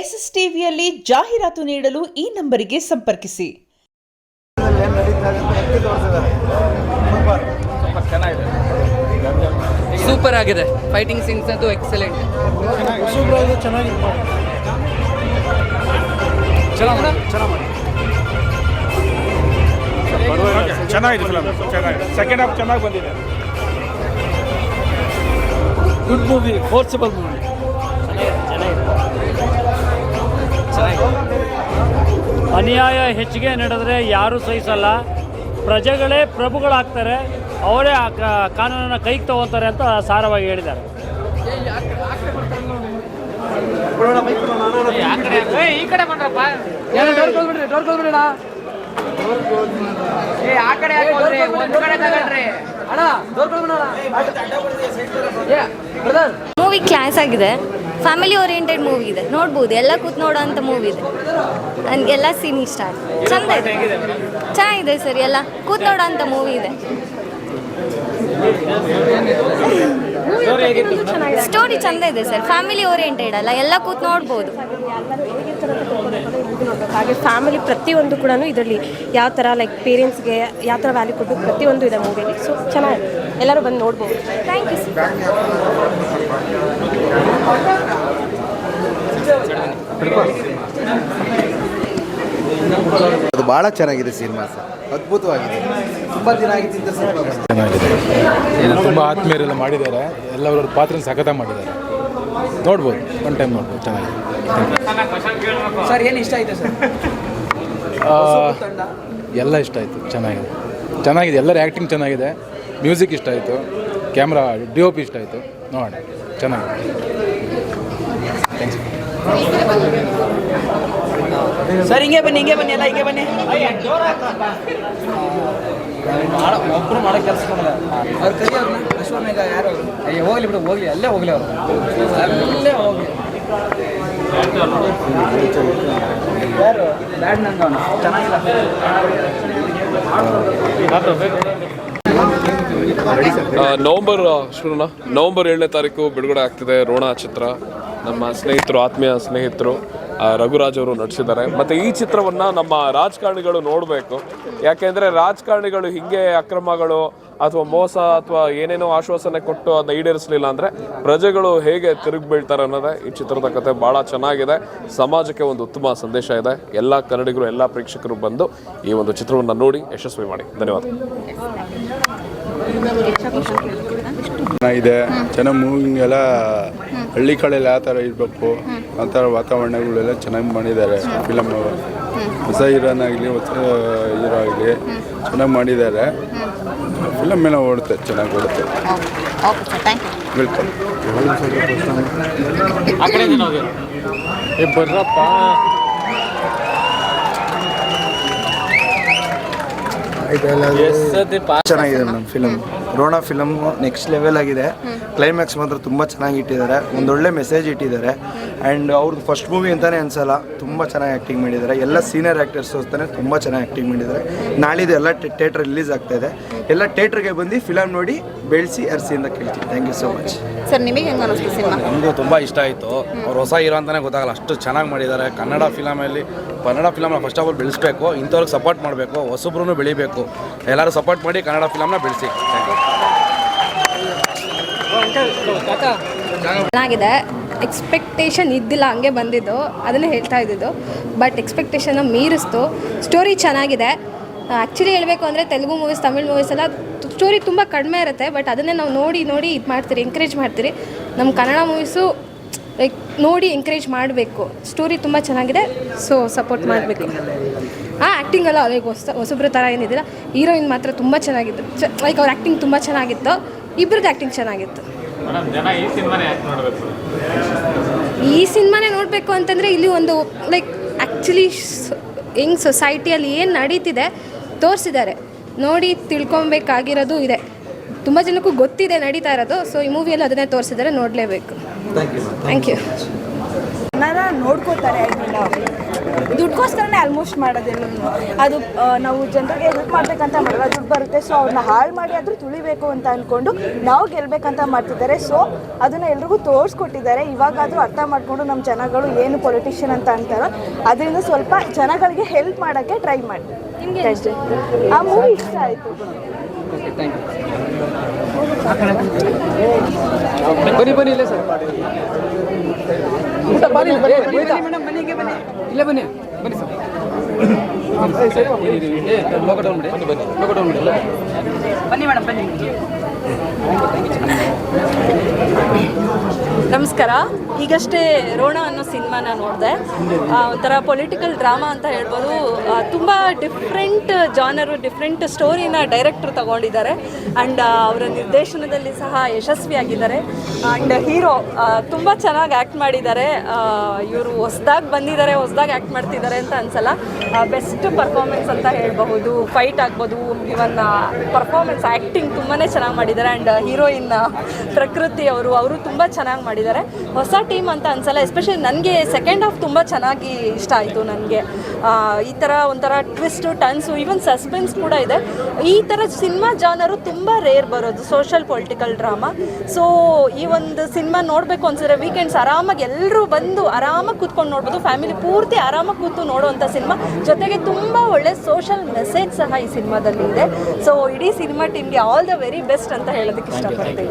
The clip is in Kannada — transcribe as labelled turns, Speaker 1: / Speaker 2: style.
Speaker 1: ಎಸ್ ಎಸ್ ಟಿವಿಯಲ್ಲಿ ಜಾಹೀರಾತು ನೀಡಲು ಈ ನಂಬರಿಗೆ ಸಂಪರ್ಕಿಸಿ.
Speaker 2: ಸೂಪರ್
Speaker 3: ಸೂಪರ್ ಆಗಿದೆ. ಫೈಟಿಂಗ್ ಸೀನ್ಸ್ ಅದು ಎಕ್ಸಲೆಂಟ್
Speaker 4: ಚೆನ್ನಾಗಿದೆ ಫಿಲಮ್ ಚೆನ್ನಾಗಿದೆ. ಸೆಕೆಂಡ್ ಹಾಫ್ ಚೆನ್ನಾಗಿ ಬಂದಿದೆ.
Speaker 5: ಗುಡ್ ಮೂವಿ ಫೋರ್ಸಬಲ್ ಮೂವಿ ಅನ್ಯಾಯ ಹೆಚ್ಚಿಗೆ ನಡೆದರೆ ಯಾರೂ ಸಹಿಸಲ್ಲ ಪ್ರಜೆಗಳೇ ಪ್ರಭುಗಳಾಗ್ತಾರೆ ಅವರೇ ಆ ಕಾನೂನನ್ನು ಕೈಗೆ ತಗೋತಾರೆ ಅಂತ ಸಾರವಾಗಿ ಹೇಳಿದ್ದಾರೆ
Speaker 6: ಮೂವಿ ಕ್ಲಾಸ್ ಆಗಿದೆ ಫ್ಯಾಮಿಲಿ ಓರಿಯೆಂಟೆಡ್ ಮೂವಿ ಇದೆ. ನೋಡ್ಬೋದು. ಎಲ್ಲ ಕೂತ್ ನೋಡೋಂಥ ಮೂವಿ ಇದೆ. ನನಗೆಲ್ಲ ಸೀನ್ ಇಷ್ಟ ಆಯ್ತು. ಚಂದ ಇದೆ. ಚೆನ್ನಾಗಿದೆ ಸರ್ ಎಲ್ಲ ಕೂತ್ ನೋಡೋಂಥ ಮೂವಿ ಇದೆ. ಸ್ಟೋರಿ ಚಂದ ಇದೆ ಸರ್. ಫ್ಯಾಮಿಲಿ ಓರಿಯೆಂಟೆಡ್ ಅಲ್ಲ ಎಲ್ಲ ಕೂತ್ ನೋಡ್ಬೋದು.
Speaker 7: ಹಾಗೆ ಫ್ಯಾಮಿಲಿ ಪ್ರತಿಯೊಂದು ಕೂಡ ಇದರಲ್ಲಿ ಯಾವ ಥರ ಲೈಕ್ ಪೇರೆಂಟ್ಸ್ಗೆ ಯಾವ ಥರ ವ್ಯಾಲ್ಯೂ ಕೊಟ್ಟು ಪ್ರತಿಯೊಂದು ಇದೆ ಮೂವಿಲಿ ಸೊ ಚೆನ್ನಾಗಿದೆ. ಎಲ್ಲರೂ ಬಂದು ನೋಡ್ಬೋದು.
Speaker 6: ಥ್ಯಾಂಕ್ ಯು ಸರ್
Speaker 2: ಭಾಳ ಚೆನ್ನಾಗಿದೆ ಸಿನಿಮಾ ಸರ್. ಅದ್ಭುತವಾಗಿದೆ. ತುಂಬ ದಿನ ಆಗಿದ್ದ
Speaker 4: ಚೆನ್ನಾಗಿದೆ. ತುಂಬ ಆತ್ಮೀಯರೆಲ್ಲ ಮಾಡಿದ್ದಾರೆ. ಎಲ್ಲರ ಪಾತ್ರ ಸಖತ ಮಾಡಿದ್ದಾರೆ. ನೋಡ್ಬೋದು. ಒನ್ ಟೈಮ್ ನೋಡ್ಬೋದು. ಚೆನ್ನಾಗಿದೆ.
Speaker 3: ಸರ್ ಏನು ಇಷ್ಟ ಆಯಿತು ಸರ್?
Speaker 4: ಎಲ್ಲ ಇಷ್ಟ ಆಯಿತು. ಚೆನ್ನಾಗಿದೆ. ಚೆನ್ನಾಗಿದೆ. ಎಲ್ಲರ ಆ್ಯಕ್ಟಿಂಗ್ ಚೆನ್ನಾಗಿದೆ. ಮ್ಯೂಸಿಕ್ ಇಷ್ಟ ಆಯಿತು. ಕ್ಯಾಮ್ರಾ ಡಿ ಒ ಪಿ ಇಷ್ಟ ಆಯಿತು. ನೋಡೋಣ. ಚೆನ್ನಾಗಿದೆ. ಥ್ಯಾಂಕ್ಸ್
Speaker 3: ಸರ್, ಹಿಂಗೆ ಬನ್ನಿ ಹಿಂಗೆ ಬನ್ನಿ, ಎಲ್ಲ ಹಿಂಗೆ ಬನ್ನಿ. ಒಬ್ರು ಮಾಡೋ ಕೆಲಸ ಅವ್ರು ಕರಿ ಅವ್ರನ್ನ ಯಾರು ಅಯ್ಯ ಹೋಗ್ಲಿ ಬಿಡು ಹೋಗ್ಲಿ ಅಲ್ಲೇ ಹೋಗ್ಲಿ ಅವರು ಅಲ್ಲೇ ಹೋಗ್ಲಿ
Speaker 8: ನವೆಂಬರ್ ಶುರುನ? ನವೆಂಬರ್ ಏಳನೇ ತಾರೀಕು ಬಿಡುಗಡೆ ಆಗ್ತಿದೆ ರೋಣ ಚಿತ್ರ. ನಮ್ಮ ಸ್ನೇಹಿತರು, ಆತ್ಮೀಯ ಸ್ನೇಹಿತರು. ರಘುರಾಜ್ ಅವರು ನಟಿಸಿದ್ದಾರೆ. ಮತ್ತೆ ಈ ಚಿತ್ರವನ್ನ ನಮ್ಮ ರಾಜಕಾರಣಿಗಳು ನೋಡಬೇಕು. ಯಾಕೆಂದ್ರೆ ರಾಜಕಾರಣಿಗಳು ಹಿಂಗೆ ಅಕ್ರಮಗಳು ಅಥವಾ ಮೋಸ ಅಥವಾ ಏನೇನೋ ಆಶ್ವಾಸನೆ ಕೊಟ್ಟು ಅದನ್ನ ಈಡೇರಿಸಲಿಲ್ಲ ಅಂದ್ರೆ ಪ್ರಜೆಗಳು ಹೇಗೆ ತಿರುಗಿ ಬೀಳ್ತಾರೆ ಅನ್ನೋದೇ ಈ ಚಿತ್ರದ ಕತೆ ಬಹಳ ಚೆನ್ನಾಗಿದೆ. ಸಮಾಜಕ್ಕೆ ಒಂದು ಉತ್ತಮ ಸಂದೇಶ ಇದೆ. ಎಲ್ಲ ಕನ್ನಡಿಗರು ಎಲ್ಲ ಪ್ರೇಕ್ಷಕರು ಬಂದು ಈ ಒಂದು ಚಿತ್ರವನ್ನು ನೋಡಿ ಯಶಸ್ವಿ ಮಾಡಿ. ಧನ್ಯವಾದ.
Speaker 9: ಇದೆ ಚೆನ್ನಾಗಿ ಮೂವಿಂಗ್ ಎಲ್ಲ ಹಳ್ಳಿ ಕಡೆಯಲ್ಲಿ ಯಾವ ಥರ ಇರಬೇಕು? ಆ ಥರ ವಾತಾವರಣಗಳೆಲ್ಲ ಚೆನ್ನಾಗಿ ಮಾಡಿದ್ದಾರೆ. ಫಿಲಮ್ ಹೊಸ ಹೀರೋನಾಗಲಿ ಹೊಸ ಹೀರೋ ಆಗಲಿ ಚೆನ್ನಾಗಿ ಮಾಡಿದ್ದಾರೆ. ಫಿಲಮ್ ಎಲ್ಲ ಓಡುತ್ತೆ ಚೆನ್ನಾಗಿ ಓಡುತ್ತೆ. ವೆಲ್ಕಮ್
Speaker 5: ಬರ್ರಪ್ಪ.
Speaker 2: ಚೆನ್ನಾಗಿದೆ madam film. Rona film next level ಆಗಿದೆ. ಕ್ಲೈಮ್ಯಾಕ್ಸ್ ಮಾತ್ರ ತುಂಬ ಚೆನ್ನಾಗಿ ಇಟ್ಟಿದ್ದಾರೆ. ಒಂದೊಳ್ಳೆ ಮೆಸೇಜ್ ಇಟ್ಟಿದ್ದಾರೆ. ಆ್ಯಂಡ್ ಅವ್ರದ್ದು ಫಸ್ಟ್ ಮೂವಿ ಅಂತಲೇ ಅನ್ಸಲ್ಲ, ತುಂಬ ಚೆನ್ನಾಗಿ ಆ್ಯಕ್ಟಿಂಗ್ ಮಾಡಿದ್ದಾರೆ. ಎಲ್ಲ ಸೀನಿಯರ್ ಆ್ಯಕ್ಟರ್ಸ್ ಅಂತಾನೆ ತುಂಬ ಚೆನ್ನಾಗಿ ಆ್ಯಕ್ಟಿಂಗ್ ಮಾಡಿದ್ದಾರೆ. ನಾಳಿದ್ದು ಎಲ್ಲ ಥಿಯೇಟರ್ ರಿಲೀಸ್ ಆಗ್ತಾಯಿದೆ ಎಲ್ಲ ಥಿಯೇಟ್ರಿಗೆ ಬಂದು ಫಿಲಮ್ ನೋಡಿ ಬೆಳೆಸಿ ಅರ್ಸಿ ಅಂತ ಕೇಳ್ತೀನಿ. Thank you so much
Speaker 6: sir ನಿಮಗೆ ಹೆಂಗೆ ಅನಿಸ್ತು ಸಿನಿಮಾ?
Speaker 9: ನಮಗೂ ತುಂಬ ಇಷ್ಟ ಆಯಿತು. ಅವ್ರು ಹೊಸ ಹೀರೋ ಅಂತಲೇ ಗೊತ್ತಾಗಲ್ಲ ಅಷ್ಟು ಚೆನ್ನಾಗಿ ಮಾಡಿದ್ದಾರೆ. ಕನ್ನಡ ಫಿಲಮಲ್ಲಿ ಕನ್ನಡ ಫಿಲಮ್ನ ಫಸ್ಟ್ ಆಫ್ ಆಲ್ ಬೆಳೆಸಬೇಕು ಇಂಥವ್ರಿಗೆ ಸಪೋರ್ಟ್ ಮಾಡಬೇಕು ಹೊಸಬ್ರು ಬೆಳಿಬೇಕು. ಎಲ್ಲರೂ ಸಪೋರ್ಟ್ ಮಾಡಿ ಕನ್ನಡ ಫಿಲಮ್ನ ಬೆಳೆಸಿ.
Speaker 7: ಚೆನ್ನಾಗಿದೆ. ಎಕ್ಸ್ಪೆಕ್ಟೇಷನ್ ಇದ್ದಿಲ್ಲ ಹಂಗೆ ಬಂದಿದ್ದು. ಅದನ್ನೇ ಹೇಳ್ತಾ ಇದ್ದಿದ್ದು. ಬಟ್ ಎಕ್ಸ್ಪೆಕ್ಟೇಷನ್ನ ಮೀರಿಸ್ತು. ಸ್ಟೋರಿ ಚೆನ್ನಾಗಿದೆ. ಆ್ಯಕ್ಚುಲಿ ಹೇಳಬೇಕು ಅಂದರೆ ತೆಲುಗು ಮೂವೀಸ್ ತಮಿಳ್ ಮೂವೀಸ್ ಎಲ್ಲ ಸ್ಟೋರಿ ತುಂಬ ಕಡಿಮೆ ಇರುತ್ತೆ ಬಟ್ ಅದನ್ನೇ ನಾವು ನೋಡಿ ನೋಡಿ ಇದು ಮಾಡ್ತೀರಿ ಎಂಕರೇಜ್ ಮಾಡ್ತೀರಿ. ನಮ್ಮ ಕನ್ನಡ ಮೂವೀಸು ಲೈಕ್ ನೋಡಿ ಎಂಕರೇಜ್ ಮಾಡಬೇಕು. ಸ್ಟೋರಿ ತುಂಬ ಚೆನ್ನಾಗಿದೆ ಸೊ ಸಪೋರ್ಟ್ ಮಾಡಬೇಕು. ಹಾಂ ಆ್ಯಕ್ಟಿಂಗ್ ಎಲ್ಲ ಲೈಕ್ ಹೊಸ ಹೊಸಬ್ರ ಥರ ಏನಿದಿಲ್ಲ. ಹೀರೋಯಿನ್ ಮಾತ್ರ ತುಂಬ ಚೆನ್ನಾಗಿತ್ತು. ಚ ಲೈಕ್ ಅವ್ರ ಆ್ಯಕ್ಟಿಂಗ್ ತುಂಬ ಚೆನ್ನಾಗಿತ್ತು. ಇಬ್ಬರದ್ದು ಆ್ಯಕ್ಟಿಂಗ್ ಚೆನ್ನಾಗಿತ್ತು. ಈ ಸಿನಿಮಾನೇ ನೋಡಬೇಕು? ಅಂತಂದರೆ ಇಲ್ಲಿ ಒಂದು ಲೈಕ್ ಆ್ಯಕ್ಚುಲಿ ಹೆಂಗ್ ಸೊಸೈಟಿಯಲ್ಲಿ ಏನು ನಡೀತಿದೆ ತೋರಿಸಿದ್ದಾರೆ. ನೋಡಿ ತಿಳ್ಕೊಬೇಕಾಗಿರೋದು ಇದೆ. ತುಂಬ ಜನಕ್ಕೂ ಗೊತ್ತಿದೆ ನಡೀತಾ ಇರೋದು. ಸೊ ಈ ಮೂವಿಯಲ್ಲಿ ಅದನ್ನೇ ತೋರಿಸಿದ್ದಾರೆ. ನೋಡಲೇಬೇಕು. ಥ್ಯಾಂಕ್ ಯು
Speaker 10: ನೋಡ್ಕೋತಾರೆ ದುಡ್ಡುಗೋಸ್ಕರನೇ ಆಲ್ಮೋಸ್ಟ್ ಮಾಡೋದೆಲ್ಲ ಅದು ನಾವು ಜನರಿಗೆ ಹೆಲ್ಪ್ ಮಾಡಬೇಕಂತ ಮಾಡಲ್ಲ ದುಡ್ಡು ಬರುತ್ತೆ. ಸೊ ಅವ್ರನ್ನ ಹಾಳು ಮಾಡಿ ಆದರೂ ತುಳಿಬೇಕು ಅಂತ ಅಂದ್ಕೊಂಡು ನಾವು ಗೆಲ್ಲಬೇಕಂತ ಮಾಡ್ತಿದ್ದಾರೆ. ಸೊ ಅದನ್ನು ಎಲ್ರಿಗೂ ತೋರಿಸ್ಕೊಟ್ಟಿದ್ದಾರೆ. ಇವಾಗಾದರೂ ಅರ್ಥ ಮಾಡಿಕೊಂಡು ನಮ್ಮ ಜನಗಳು ಏನು ಪೊಲಿಟಿಷಿಯನ್ ಅಂತ ಅಂತಾರೋ ಅದರಿಂದ ಸ್ವಲ್ಪ ಜನಗಳಿಗೆ ಹೆಲ್ಪ್ ಮಾಡೋಕ್ಕೆ ಟ್ರೈ ಮಾಡಿ. ನಿಮಗೆ ಆ ಮೂವಿ ಇಷ್ಟ ಆಯಿತು.
Speaker 3: ಬನ್ನಿ ಬನ್ನಿ ಇಲ್ಲೇ ಸರ್ ಊಟ ಬನ್ನಿ ಬನ್ನಿ ಮೇಡಮ್ ಬನ್ನಿ ಹಿಂಗೆ ಬನ್ನಿ ಇಲ್ಲೇ ಬನ್ನಿ ಬನ್ನಿ ಸರ್. ಮಾಡಿ. ಬನ್ನಿ ಬನ್ನಿ. ಲೋಕ ಡೌನ್ ಮಾಡಿ ಬನ್ನಿ ಮೇಡಮ್ ಬನ್ನಿ.
Speaker 10: ನಮಸ್ಕಾರ. ಈಗಷ್ಟೇ ರೋಣ ಅನ್ನೋ ಸಿನಿಮಾನ ನೋಡಿದೆ. ಒಂಥರ ಪೊಲಿಟಿಕಲ್ ಡ್ರಾಮಾ ಅಂತ ಹೇಳ್ಬೋದು. ತುಂಬ ಡಿಫ್ರೆಂಟ್ ಜಾನರು ಡಿಫ್ರೆಂಟ್ ಸ್ಟೋರಿನ ಡೈರೆಕ್ಟ್ರು ತಗೊಂಡಿದ್ದಾರೆ. ಆ್ಯಂಡ್ ಅವರ ನಿರ್ದೇಶನದಲ್ಲಿ ಸಹ ಯಶಸ್ವಿಯಾಗಿದ್ದಾರೆ. ಆ್ಯಂಡ್ ಹೀರೋ ತುಂಬ ಚೆನ್ನಾಗಿ ಆ್ಯಕ್ಟ್ ಮಾಡಿದ್ದಾರೆ. ಇವರು ಹೊಸದಾಗಿ ಬಂದಿದ್ದಾರೆ, ಹೊಸದಾಗಿ ಆ್ಯಕ್ಟ್ ಮಾಡ್ತಿದ್ದಾರೆ ಅಂತ ಅನ್ಸಲ್ಲ. ಬೆಸ್ಟ್ ಪರ್ಫಾರ್ಮೆನ್ಸ್ ಅಂತ ಹೇಳಬಹುದು ಫೈಟ್ ಆಗ್ಬೋದು ಇವನ್ ಪರ್ಫಾರ್ಮೆನ್ಸ್ ಆ್ಯಕ್ಟಿಂಗ್ ತುಂಬಾ ಚೆನ್ನಾಗಿ ಮಾಡಿದ್ದಾರೆ. ಆ್ಯಂಡ್ ಹೀರೋಯಿನ್ ಪ್ರಕೃತಿ ಅವರು ಅವರು ತುಂಬ ಚೆನ್ನಾಗಿ ಮಾಡಿದ್ದಾರೆ. ಹೊಸ ಟೀಮ್ ಅಂತ ಅನ್ಸಲ್ಲ ಎಸ್ಪೆಷಲಿ ನನಗೆ ಸೆಕೆಂಡ್ ಹಾಫ್ ತುಂಬ ಚೆನ್ನಾಗಿ ಇಷ್ಟ ಆಯಿತು ನನಗೆ. ಈ ಥರ ಒಂಥರ ಟ್ವಿಸ್ಟು ಟನ್ಸು ಈವನ್ ಸಸ್ಪೆನ್ಸ್ ಕೂಡ ಇದೆ. ಈ ಥರ ಸಿನಿಮಾ ಜಾನರು ತುಂಬ ರೇರ್ ಬರೋದು ಸೋಷಲ್ ಪೊಲಿಟಿಕಲ್ ಡ್ರಾಮಾ ಸೊ ಈ ಒಂದು ಸಿನಿಮಾ ನೋಡಬೇಕು ಅನ್ಸಿದ್ರೆ ವೀಕೆಂಡ್ಸ್ ಆರಾಮಾಗಿ ಎಲ್ಲರೂ ಬಂದು ಆರಾಮಾಗಿ ಕೂತ್ಕೊಂಡು ನೋಡ್ಬೋದು. ಫ್ಯಾಮಿಲಿ ಪೂರ್ತಿ ಆರಾಮಾಗಿ ಕೂತು ನೋಡುವಂಥ ಸಿನಿಮಾ ಜೊತೆಗೆ ತುಂಬ ಒಳ್ಳೆ ಸೋಷಲ್ ಮೆಸೇಜ್ ಸಹ ಈ ಸಿನಿಮಾದಲ್ಲಿ ಇದೆ. ಸೊ ಇಡೀ ಸಿನಿಮಾ ಟೀಮ್ಗೆ ಆಲ್ ದ ವೆರಿ ಬೆಸ್ಟ್ ಅಂತ ಹೇಳೋದಕ್ಕೆ ಇಷ್ಟಪಡ್ತೀನಿ